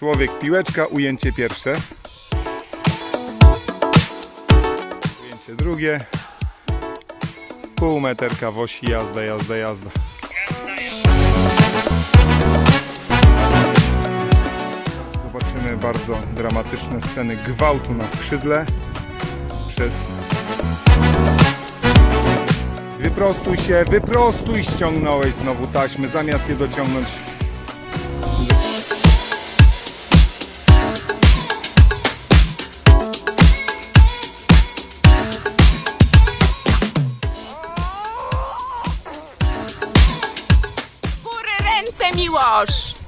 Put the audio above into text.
Człowiek, piłeczka, ujęcie pierwsze. Ujęcie drugie. Pół meterka w osi, jazda, jazda, jazda. Zobaczymy bardzo dramatyczne sceny gwałtu na skrzydle przez Wyprostuj się, wyprostuj, ściągnąłeś znowu taśmy, zamiast je dociągnąć. Miłosz!